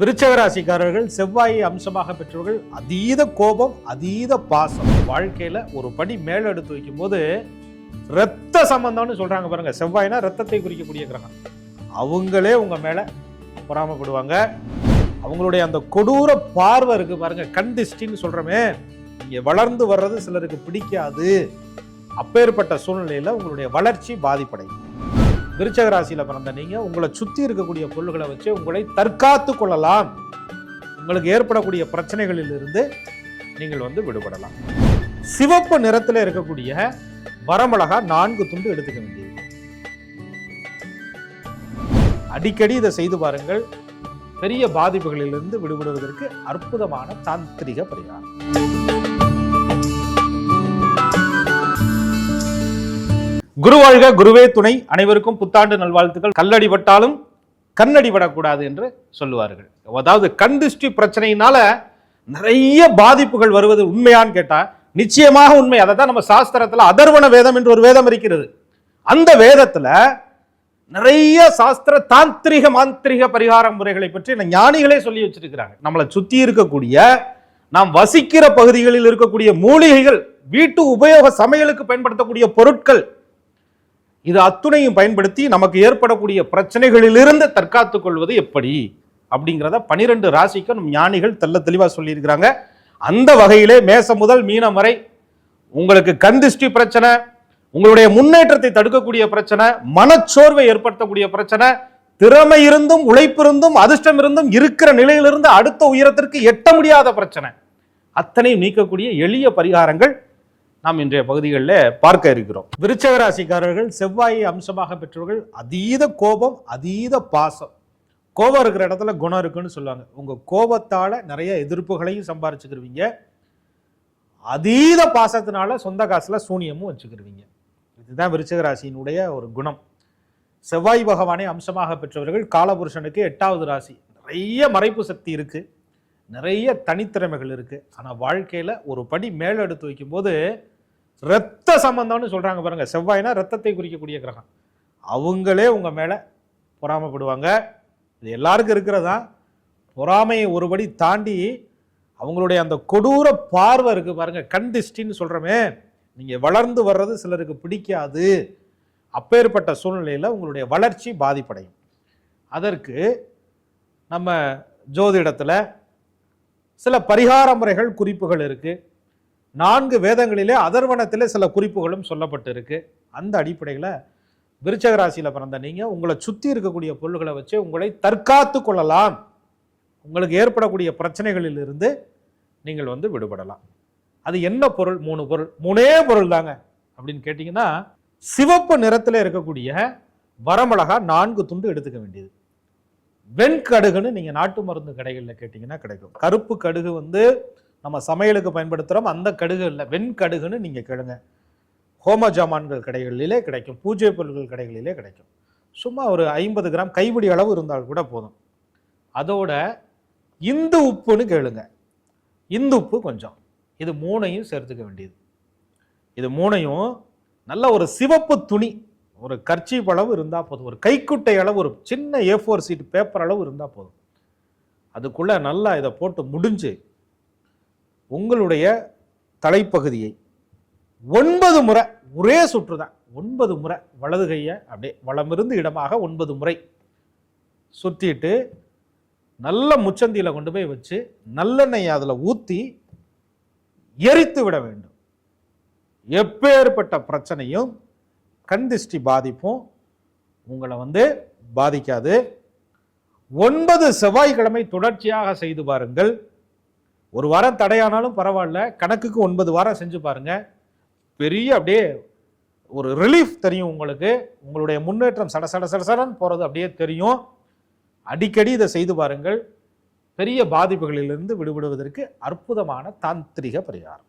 விருச்சகராசிக்காரர்கள் ராசிக்காரர்கள் செவ்வாயை அம்சமாக பெற்றவர்கள் அதீத கோபம் அதீத பாசம். வாழ்க்கையில ஒரு படி மேல எடுத்து வைக்கும்போது ரத்த சம்பந்தம்னு சொல்றாங்க பாருங்க. செவ்வாய்னா ரத்தத்தை குறிக்கக்கூடிய கிரகம் அவங்களே உங்க மேல பொறாமப்படுவாங்க. அவங்களுடைய அந்த கொடூர பார்வை இருக்கு பாருங்க. கண் திஷ்டின்னு சொல்றோமே. இங்க வளர்ந்து வர்றது சிலருக்கு பிடிக்காது. அப்பேற்பட்ட சூழ்நிலையில உங்களுடைய வளர்ச்சி பாதிப்படையும். விருச்சக ராசியில் பிறந்த நீங்க உங்களை சுத்தி இருக்கக்கூடிய பொருள்களை வச்சு உங்களை தற்காத்து கொள்ளலாம். உங்களுக்கு ஏற்படக்கூடிய பிரச்சனைகளிலிருந்து நீங்கள் வந்து விடுபடலாம். சிவப்பு நிறத்துல இருக்கக்கூடிய வரமிளகா நான்கு துண்டு எடுத்துக்க வேண்டியது. அடிக்கடி இதை செய்து பாருங்கள். பெரிய பாதிப்புகளிலிருந்து விடுபடுவதற்கு அற்புதமான தாந்திரிக பரிகாரம். குரு வாழ்க குருவே துணை. அனைவருக்கும் புத்தாண்டு நல்வாழ்த்துக்கள். கல்லடிபட்டாலும் கண்ணடிபடக்கூடாது என்று சொல்லுவார்கள். அதாவது கண் திருஷ்டி பிரச்சனையினால நிறைய பாதிப்புகள் வருவது உண்மையான்னு கேட்டா நிச்சயமாக உண்மை. அதை தான் நம்ம சாஸ்திரத்தில் அதர்வன வேதம் என்று ஒரு வேதம் இருக்கிறது. அந்த வேதத்துல நிறைய சாஸ்திர தாந்திரிக மாந்திரிக பரிகார முறைகளை பற்றி ஞானிகளே சொல்லி வச்சிருக்கிறாங்க. நம்மளை சுத்தி இருக்கக்கூடிய நாம் வசிக்கிற பகுதிகளில் இருக்கக்கூடிய மூலிகைகள் வீட்டு உபயோக சமையலுக்கு பயன்படுத்தக்கூடிய பொருட்கள் இது அத்துணையும் பயன்படுத்தி நமக்கு ஏற்படக்கூடிய பிரச்சனைகளிலிருந்து தற்காத்துக் கொள்வது எப்படி? அப்படிங்கிறத பனிரெண்டு ராசிக்கு நம் ஞானிகள் தெல்ல தெளிவாக சொல்லியிருக்கிறாங்க. அந்த வகையிலே மேசம் முதல் மீனம் வரை உங்களுக்கு கந்திஷ்டி பிரச்சனை உங்களுடைய முன்னேற்றத்தை தடுக்கக்கூடிய பிரச்சனை மனச்சோர்வை ஏற்படுத்தக்கூடிய பிரச்சனை திறமை இருந்தும் உழைப்பிருந்தும் அதிர்ஷ்டம் இருந்தும் இருக்கிற நிலையிலிருந்து அடுத்த உயரத்திற்கு எட்ட முடியாத பிரச்சனை. அத்தனையும் நீக்கக்கூடிய எளிய பரிகாரங்கள். நாம் இன்றைய பகுதிகளில் பார்க்க இருக்கிறோம். விருச்சக ராசிக்காரர்கள் செவ்வாயை அம்சமாக பெற்றவர்கள் அதீத கோபம் அதீத பாசம். கோபம் இருக்கிற இடத்துல குணம் இருக்குன்னு சொல்லுவாங்க. உங்கள் கோபத்தால் நிறைய எதிர்ப்புகளையும் சம்பாரிச்சுக்கிருவீங்க. அதீத பாசத்தினால சொந்த காசில் சூனியமும் வச்சுக்கிருவீங்க. இதுதான் விருச்சக ராசியினுடைய ஒரு குணம். செவ்வாய் பகவானை அம்சமாக பெற்றவர்கள் காலபுருஷனுக்கு எட்டாவது ராசி. நிறைய மறைப்பு சக்தி இருக்குது நிறைய தனித்திறமைகள் இருக்குது ஆனால் வாழ்க்கையில் ஒரு படி மேலெடுத்து வைக்கும்போது ரத்த சம்பந்தம்னு சொல்கிறாங்க பாருங்கள் செவ்வாய்னா ரத்தத்தை குறிக்கக்கூடிய கிரகம். அவங்களே உங்கள் மேலே பொறாமைப்படுவாங்க. இது எல்லாருக்கும் இருக்கிறதா? பொறாமையை ஒருபடி தாண்டி அவங்களுடைய அந்த கொடூர பார்வை இருக்குது பாருங்கள் கண் திஷ்டின்னு சொல்கிறோமே நீங்கள் வளர்ந்து வர்றது சிலருக்கு பிடிக்காது. அப்பேற்பட்ட சூழ்நிலையில் உங்களுடைய வளர்ச்சி பாதிப்படையும். அதற்கு நம்ம ஜோதிடத்தில் சில பரிகார முறைகள் குறிப்புகள் இருக்குது நான்கு வேதங்களிலே அதர்வனத்திலே சில குறிப்புகளும் சொல்லப்பட்டு இருக்கு அந்த அடிப்படையில் விருச்சக ராசியில் பிறந்த நீங்கள் உங்களை சுற்றி இருக்கக்கூடிய பொருள்களை வச்சு உங்களை தற்காத்து கொள்ளலாம். உங்களுக்கு ஏற்படக்கூடிய பிரச்சனைகளில் இருந்து நீங்கள் வந்து விடுபடலாம். அது என்ன பொருள்? மூணு பொருள். மூணே பொருள் தாங்க. அப்படின்னு கேட்டிங்கன்னா சிவப்பு நிறத்தில் இருக்கக்கூடிய வரமிளகா நான்கு துண்டு எடுத்துக்க வேண்டியது. வெண்கடுகுன்னு நீங்கள் நாட்டு மருந்து கடைகளில் கேட்டிங்கன்னா கிடைக்கும். கருப்பு கடுகு வந்து நம்ம சமையலுக்கு பயன்படுத்துகிறோம் அந்த கடுகு இல்லை வெண்கடுகுன்னு நீங்கள் கேளுங்க. ஹோம ஜாமான்கள் கடைகளிலே கிடைக்கும். பூஜை பொருட்கள் கடைகளிலே கிடைக்கும். சும்மா ஒரு ஐம்பது கிராம் கைப்பிடி அளவு இருந்தால் கூட போதும். அதோட இந்து உப்புன்னு கேளுங்க. இந்து உப்பு கொஞ்சம். இது மூணையும் சேர்த்துக்க வேண்டியது. இது மூணையும் நல்ல ஒரு சிவப்பு துணி ஒரு கர்ச்சீப் அளவு இருந்தால் போதும். ஒரு கைக்குட்டை அளவு ஒரு சின்ன ஏ ஃபோர் சீட் பேப்பர் அளவு இருந்தால் போதும். அதுக்குள்ளே நல்லா இதை போட்டு முடிஞ்சு உங்களுடைய தலைப்பகுதியை ஒன்பது முறை ஒரே சுற்று தான். ஒன்பது முறை வலது கையை அப்படியே வளமிருந்து இடமாக ஒன்பது முறை சுற்றிட்டு நல்ல முச்சந்தியில் கொண்டு போய் வச்சு நல்லெண்ணெய் அதில் ஊற்றி எரித்து விட வேண்டும். எப்பேற்பட்ட பிரச்சனையும் கண் திஷ்டி பாதிப்பும் உங்களை வந்து பாதிக்காது. ஒன்பது செவ்வாய்க்கிழமை தொடர்ச்சியாக செய்து பாருங்கள். ஒரு வாரம் தடையானாலும் பரவாயில்ல. கணக்குக்கு ஒன்பது வாரம் செஞ்சு பாருங்கள் பெரிய அப்படியே ஒரு ரிலீஃப் தெரியும் உங்களுக்கு. உங்களுடைய முன்னேற்றம் சட சட சட சடன்னு போகிறது அப்படியே தெரியும். அடிக்கடி இதை செய்து பாருங்கள். பெரிய பாதிப்புகளிலிருந்து விடுபடுவதற்கு அற்புதமான தாந்திரிக பரிகாரம்.